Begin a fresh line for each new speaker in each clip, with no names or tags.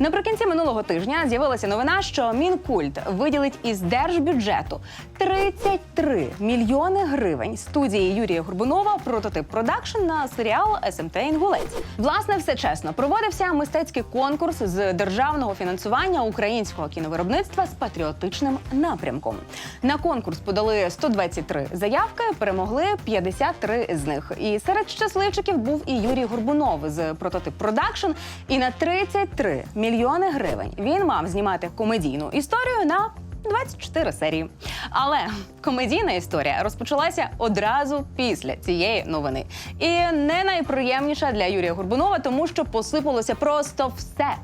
Наприкінці минулого тижня з'явилася новина, що Мінкульт виділить із держбюджету 33 мільйони гривень студії Юрія Горбунова прототип продакшн на серіал СМТ Інгулець. Власне, все чесно проводився мистецький конкурс з державного фінансування українського кіновиробництва з патріотичним напрямком. На конкурс подали 123 заявки, перемогли 53 з них. І серед щасливчиків був і Юрій Горбунов з прототип продакшн. І на 33 мільйони гривень він мав знімати комедійну історію на 24 серії. Але комедійна історія розпочалася одразу після цієї новини. І не найприємніша для Юрія Горбунова, тому що посипалося просто все.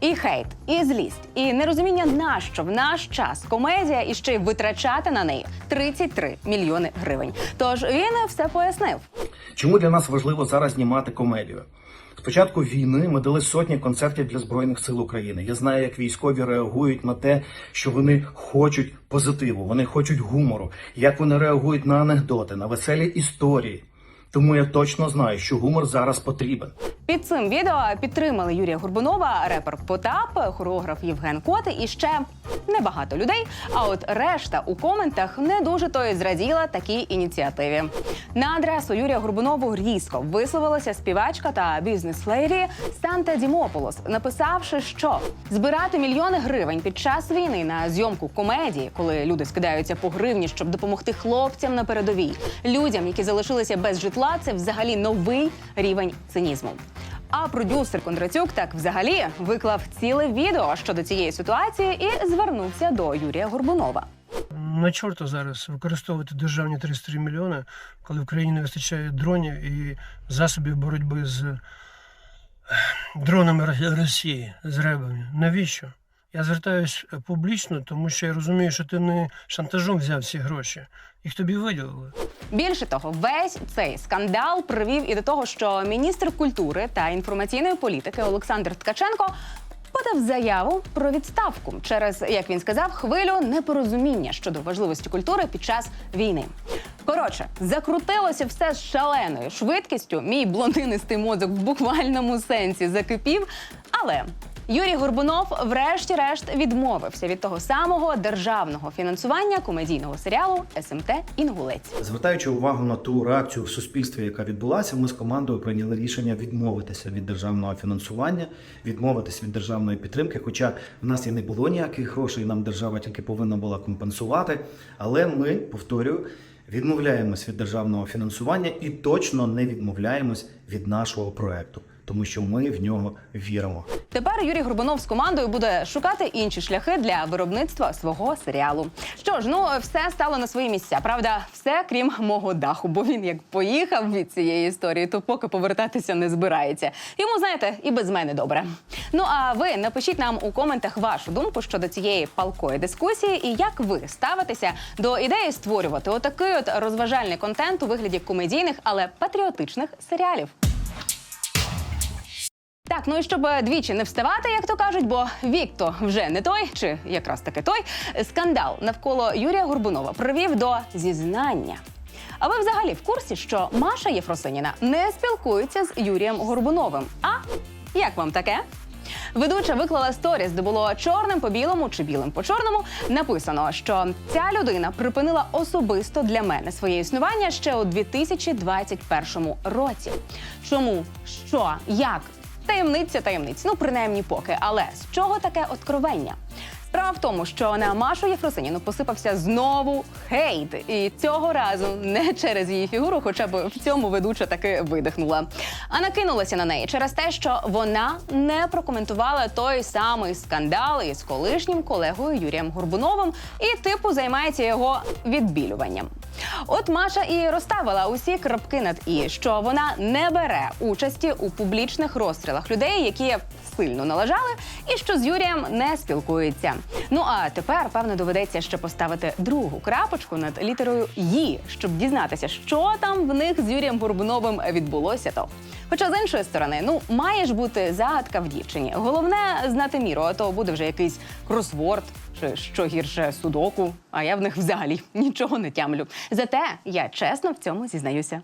І хейт, і злість, і нерозуміння, нащо в наш час комедія і ще й витрачати на неї 33 мільйони гривень. Тож він все пояснив.
Чому для нас важливо зараз знімати комедію? З початку війни ми дали сотні концертів для збройних сил України. Я знаю, як військові реагують на те, що вони хочуть позитиву, вони хочуть гумору, як вони реагують на анекдоти, на веселі історії. Тому я точно знаю, що гумор зараз потрібен.
Під цим відео підтримали Юрія Горбунова, репер Потап, хореограф Євген Кот і ще небагато людей. А от решта у коментах не дуже то й зраділа такій ініціативі. На адресу Юрія Горбунову різко висловилася співачка та бізнес-леді Санта Дімополос, написавши, що збирати мільйони гривень під час війни на зйомку комедії, коли люди скидаються по гривні, щоб допомогти хлопцям на передовій, людям, які залишилися без житла, це взагалі новий рівень цинізму. А продюсер Кондратюк так взагалі виклав ціле відео щодо цієї ситуації і звернувся до Юрія Горбунова.
На чорта зараз використовувати державні 33 мільйони, коли в країні не вистачає дронів і засобів боротьби з дронами Росії, з ребами. Навіщо? Я звертаюсь публічно, тому що я розумію, що ти не шантажом взяв ці гроші. Їх тобі виділили.
Більше того, весь цей скандал привів і до того, що міністр культури та інформаційної політики Олександр Ткаченко подав заяву про відставку через, як він сказав, хвилю непорозуміння щодо важливості культури під час війни. Коротше, закрутилося все з шаленою швидкістю. Мій блондинистий мозок в буквальному сенсі закипів. Але Юрій Горбунов, врешті-решт, відмовився від того самого державного фінансування комедійного серіалу СМТ Інгулець.
Звертаючи увагу на ту реакцію в суспільстві, яка відбулася, ми з командою прийняли рішення відмовитися від державного фінансування, відмовитися від державної підтримки. Хоча в нас і не було ніяких грошей, нам держава тільки повинна була компенсувати. Але ми, повторюю, відмовляємось від державного фінансування і точно не відмовляємось від нашого проекту, тому що ми в нього віримо.
Тепер Юрій Горбунов з командою буде шукати інші шляхи для виробництва свого серіалу. Що ж, ну все стало на свої місця. Правда, все крім мого даху, бо він як поїхав від цієї історії, то поки повертатися не збирається. Йому знаєте, і без мене добре. Ну а ви напишіть нам у коментах вашу думку щодо цієї палкої дискусії, і як ви ставитеся до ідеї створювати отакий от розважальний контент у вигляді комедійних, але патріотичних серіалів. Так, ну і щоб е, двічі не вставати, як то кажуть, бо вік то вже не той, чи якраз таки той. Скандал навколо Юрія Горбунова привів до зізнання. А ви взагалі в курсі, що Маша Єфросиніна не спілкується з Юрієм Горбуновим? А як вам таке? Ведуча виклала сторіс, де було чорним по білому чи білим по чорному. Написано, що ця людина припинила особисто для мене своє існування ще у 2021 році. Чому? Що? Як? Таємниця таємниць, ну принаймні поки. Але з чого таке откровення? Справа в тому, що на Машу Єфросиніну посипався знову хейт, і цього разу не через її фігуру, хоча б в цьому ведуча таки видихнула. А накинулася на неї через те, що вона не прокоментувала той самий скандал із колишнім колегою Юрієм Горбуновим і типу займається його відбілюванням. От Маша і розставила усі крапки над і, що вона не бере участі у публічних розстрілах людей, які сильно налажали, і що з Юрієм не спілкується. Ну а тепер, певно, доведеться ще поставити другу крапочку над літерою «Ї», щоб дізнатися, що там в них з Юрієм Бурбновим відбулося. То хоча з іншої сторони, ну має ж бути загадка в дівчині. Головне знати міру, а то буде вже якийсь кросворд. Чи що гірше судоку, а я в них взагалі нічого не тямлю. Зате я чесно в цьому зізнаюся.